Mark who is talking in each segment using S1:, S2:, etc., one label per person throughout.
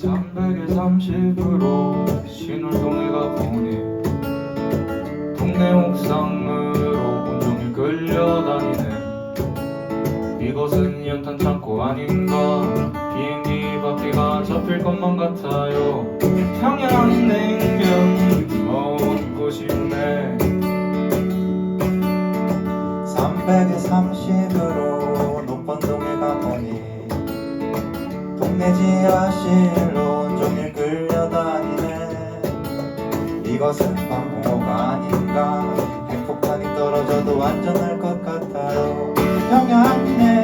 S1: 삼백에 삼십으로 신월동에 가보니 동네 옥상 이것은 연탄 창고 아닌가 비행기 바퀴가 잡힐 것만 같아요. 평양냉면 먹고 싶네.
S2: 300에 30으로 높은동에 가보니 동네 지하실로 온종일 끌려다니네. 이것은 방공호가 아닌가? 핵폭탄이 떨어져도 안전할 것 같아요. 평양냉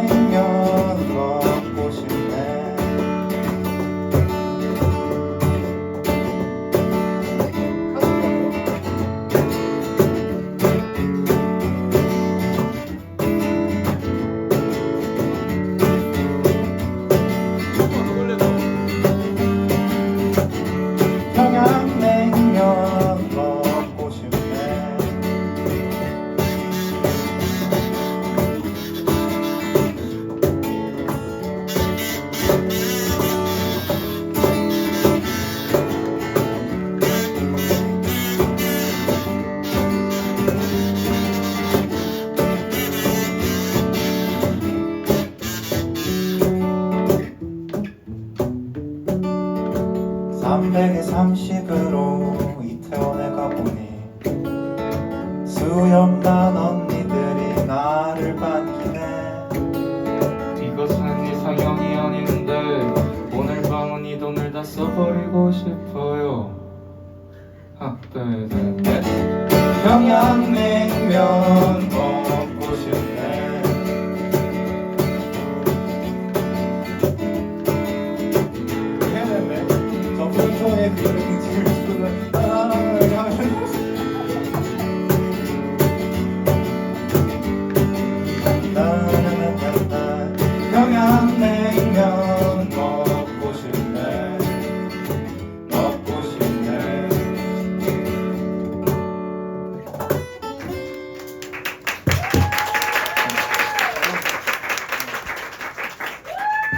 S2: 300에 30으로 이태원에 가보니 수염난 언니들이 나를 반기네.
S1: 이것은 네 상영이 아닌데 오늘 밤은 이 돈을 다 써버리고 싶어요. 하나 둘셋
S2: 평양냉면 en